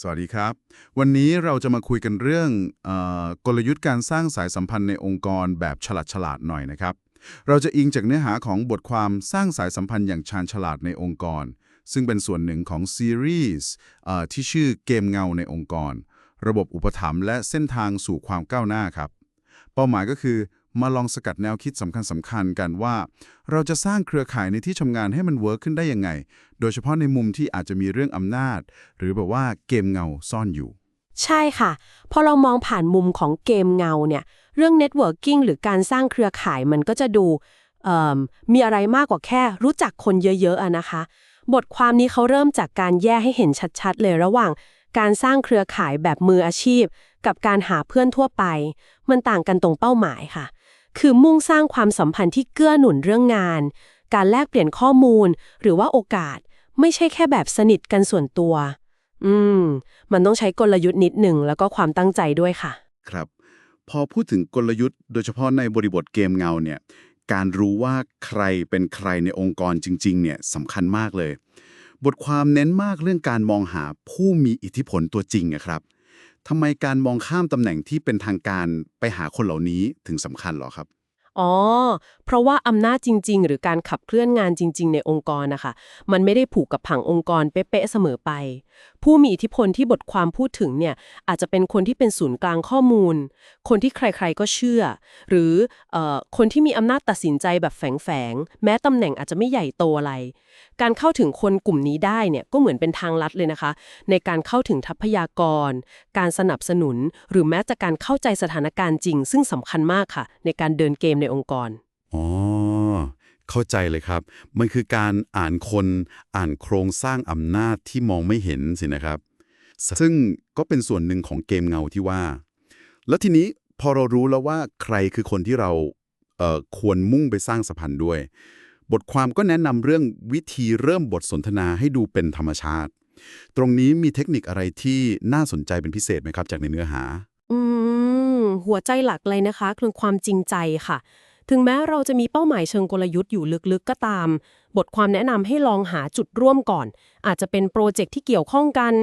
สวัสดีครับ วันนี้เราจะมาคุยกันเรื่องออกลยุทธ์การสร้างสายสัมพันธ์ในองค์กรแบบฉลาดฉลาดหน่อยนะครับ เราจะอิงจากเนื้อหาของบทความสร้างสายสัมพันธ์อย่างชาญฉลาดในองค์กร ซึ่งเป็นส่วนหนึ่งของซีรีส์ที่ชื่อเกมเงาในองค์กร ระบบอุปถัมภ์และเส้นทางสู่ความก้าวหน้าครับ เป้าหมายก็คือ มาลองสกัดแนวคิดสำคัญสำคัญๆกันว่า เราจะสร้างเครือข่ายในที่ทำงานให้มันเวิร์กขึ้นได้ยังไง โดยเฉพาะในมุมที่อาจจะมีเรื่องอำนาจ หรือแบบว่าเกมเงาซ่อนอยู่ ใช่ค่ะ พอเรามองผ่านมุมของเกมเงาเนี่ย เรื่อง Networking หรือการสร้างเครือข่ายมันก็จะดูมมีอะไรมากกว่าแค่รู้จักคนเยอะๆอะนะคะ บทความนี้เขาเริ่มจากการแยกให้เห็นชัดๆ เลยระหว่างการสร้างเครือข่ายแบบมืออาชีพ กับการหาเพื่อนทั่วไป มันต่างกันตรงเป้าหมายค่ะ คือมุ่งสร้างความสัมพันธ์ที่เกื้อหนุนเรื่องงาน การแลกเปลี่ยนข้อมูล หรือว่าโอกาส ไม่ใช่แค่แบบสนิทกันส่วนตัว อืม มันต้องใช้กลยุทธ์นิดหนึ่งแล้วก็ความตั้งใจด้วยค่ะ ครับ พอพูดถึงกลยุทธ์โดยเฉพาะในบริบทเกมเงาเนี่ยการรู้ว่าใครเป็นใครในองค์กรจริง ๆ เนี่ยสำคัญมากเลย บทความเน้นมากเรื่องการมองหาผู้มีอิทธิพลตัวจริงอะครับ ทำไมการมองข้ามตำแหน่งที่เป็นทางการไปหาคนเหล่านี้ถึงสำคัญหรอครับ อ๋อ เพราะว่าอำนาจจริง ๆ หรือการขับเคลื่อนงานจริง ๆ ในองค์กรนะคะ มันไม่ได้ผูกกับผังองค์กรเป๊ะๆเสมอไป ผู้มีอิทธิพลที่บทความพูดถึงเนี่ยอาจจะเป็นคนที่เป็นศูนย์กลางข้อมูล คนที่ใครๆก็เชื่อ หรือเอ่อคนที่มีอำนาจตัดสินใจแบบแฝงๆแม้ตำแหน่งอาจจะไม่ใหญ่โตอะไร การเข้าถึงคนกลุ่มนี้ได้เนี่ยก็เหมือนเป็นทางลัดเลยนะคะ ในการเข้าถึงทรัพยากร การสนับสนุน หรือแม้แต่การเข้าใจสถานการณ์จริง ซึ่งสำคัญมากค่ะ ในการเดินเกมในองค์กรอ๋อ เข้าใจเลยครับ มันคือการอ่านคนอ่านโครงสร้างอำนาจที่มองไม่เห็นสินะครับ ซึ่งก็เป็นส่วนหนึ่งของเกมเงาที่ว่า แล้วทีนี้พอเรารู้แล้วว่าใครคือคนที่เราเควรมุ่งไปสร้างสัมพันธ์ด้วย บทความก็แนะนำเรื่องวิธีเริ่มบทสนทนาให้ดูเป็นธรรมชาติ ตรงนี้มีเทคนิคอะไรที่น่าสนใจเป็นพิเศษไหมครับ จากในเนื้อหา อืม หัวใจหลักเลยนะคะคือความจริงใจค่ะ ถึงแม้เราจะมีเป้าหมายเชิงกลยุทธ์อยู่ลึกๆก็ตาม บทความแนะนำให้ลองหาจุดร่วมก่อน อาจจะเป็นโปรเจกต์ที่เกี่ยวข้องกัน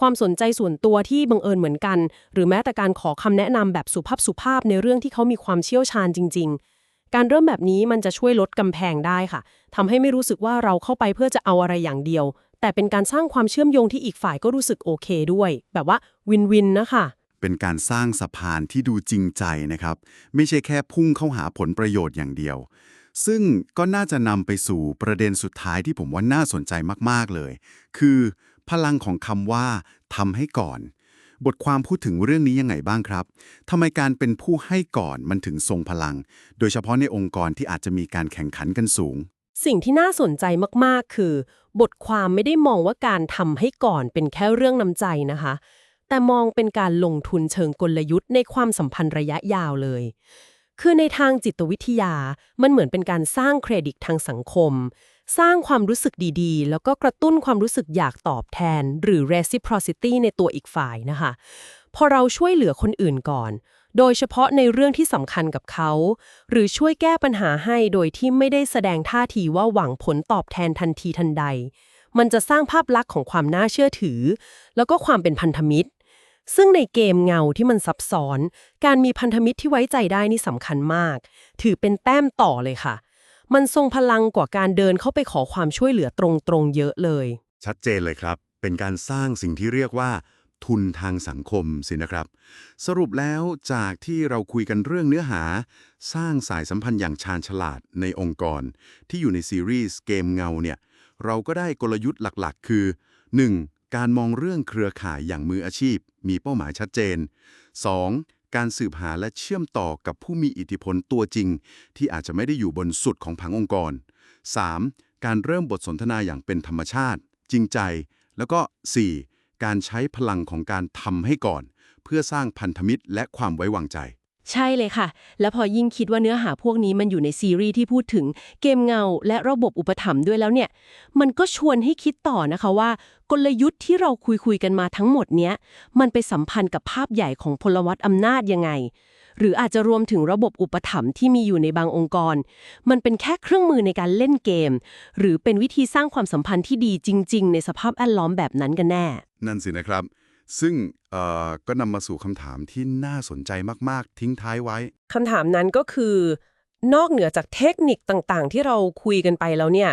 ความสนใจส่วนตัวที่บังเอิญเหมือนกัน หรือแม้แต่การขอคำแนะนำแบบสุภาพสุภาพในเรื่องที่เขามีความเชี่ยวชาญจริง ๆ การเริ่มแบบนี้มันจะช่วยลดกำแพงได้ค่ะทำให้ไม่รู้สึกว่าเราเข้าไปเพื่อจะเอาอะไรอย่างเดียว แต่เป็นการสร้างความเชื่อมโยงที่อีกฝ่ายก็รู้สึกโอเคด้วย แบบว่าวินวินนะคะ เป็นการสร้างสะพานที่ดูจริงใจนะครับ ไม่ใช่แค่พุ่งเข้าหาผลประโยชน์อย่างเดียว ซึ่งก็น่าจะนำไปสู่ประเด็นสุดท้ายที่ผมว่าน่าสนใจมากๆเลย คือพลังของคำว่าทำให้ก่อน บทความพูดถึงเรื่องนี้ยังไงบ้างครับทำไมการเป็นผู้ให้ก่อนมันถึงทรงพลัง โดยเฉพาะในองค์กรที่อาจจะมีการแข่งขันกันสูง สิ่งที่น่าสนใจมากๆ คือ บทความไม่ได้มองว่าการทำให้ก่อนเป็นแค่เรื่องน้ำใจนะคะ แต่มองเป็นการลงทุนเชิงกลยุทธ์ในความสัมพันธ์ระยะยาวเลย คือในทางจิตวิทยา มันเหมือนเป็นการสร้างเครดิตทางสังคม สร้างความรู้สึกดีๆ แล้วก็กระตุ้นความรู้สึกอยากตอบแทน หรือ reciprocity ในตัวอีกฝ่ายนะคะ พอเราช่วยเหลือคนอื่นก่อน โดยเฉพาะในเรื่องที่สำคัญกับเขา หรือช่วยแก้ปัญหาให้โดยที่ไม่ได้แสดงท่าทีว่าหวังผลตอบแทนทันทีทันใดมันจะสร้างภาพลักษณ์ของความน่าเชื่อถือ แล้วก็ความเป็นพันธมิตร ซึ่งในเกมเงาที่มันซับซ้อน การมีพันธมิตรที่ไว้ใจได้นี่สำคัญมาก ถือเป็นแต้มต่อเลยค่ะ มันทรงพลังกว่าการเดินเข้าไปขอความช่วยเหลือตรงๆเยอะเลย ชัดเจนเลยครับ เป็นการสร้างสิ่งที่เรียกว่า ทุนทางสังคมสินะครับ สรุปแล้วจากที่เราคุยกันเรื่องเนื้อหา สร้างสายสัมพันธ์อย่างชาญฉลาดในองค์กร ที่อยู่ในซีรีส์เกมเงาเนี่ยเราก็ได้กลยุทธ์หลักๆ คือ 1. การมองเรื่องเครือข่ายอย่างมืออาชีพ มีเป้าหมายชัดเจน 2. การสืบหาและเชื่อมต่อกับผู้มีอิทธิพลตัวจริง ที่อาจจะไม่ได้อยู่บนสุดของผังองค์กร 3. การเริ่มบทสนทนาอย่างเป็นธรรมชาติ จริงใจ แล้วก็ 4. การใช้พลังของการทำให้ก่อน เพื่อสร้างพันธมิตรและความไว้วางใจ ใช่เลยค่ะ แล้วพอยิ่งคิดว่าเนื้อหาพวกนี้มันอยู่ในซีรีส์ที่พูดถึงเกมเงา และระบบอุปถัมภ์ด้วยแล้วเนี่ย มันก็ชวนให้คิดต่อนะคะว่า กลยุทธ์ที่เราคุยคุยกันมาทั้งหมดเนี้ยมันไปสัมพันธ์กับภาพใหญ่ของพลวัตอำนาจยังไง หรืออาจจะรวมถึงระบบอุปถัมภ์ที่มีอยู่ในบางองค์กร มันเป็นแค่เครื่องมือในการเล่นเกม หรือเป็นวิธีสร้างความสัมพันธ์ที่ดีจริง ๆ ในสภาพแวดล้อมแบบนั้นกันแน่ นั่นสินะครับ ซึ่งก็นำมาสู่คำถามที่น่าสนใจมาก ๆ ทิ้งท้ายไว้คำถามนั้นก็คือ นอกเหนือจากเทคนิคต่างๆ ที่เราคุยกันไปแล้วเนี่ย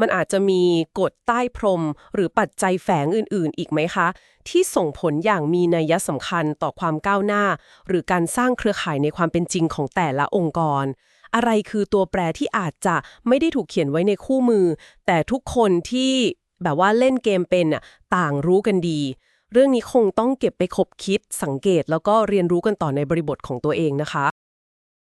มันอาจจะมีกฎใต้พรม หรือปัจจัยแฝงอื่น ๆ อีกไหมคะ ที่ส่งผลอย่างมีนัยสำคัญต่อความก้าวหน้า หรือการสร้างเครือข่ายในความเป็นจริงของแต่ละองค์กร อะไรคือตัวแปรที่อาจจะไม่ได้ถูกเขียนไว้ในคู่มือ แต่ทุกคนที่แบบว่าเล่นเกมเป็นต่างรู้กันดี เรื่องนี้คงต้องเก็บไปคบคิดสังเกต แล้วก็เรียนรู้กันต่อในบริบทของตัวเองนะคะ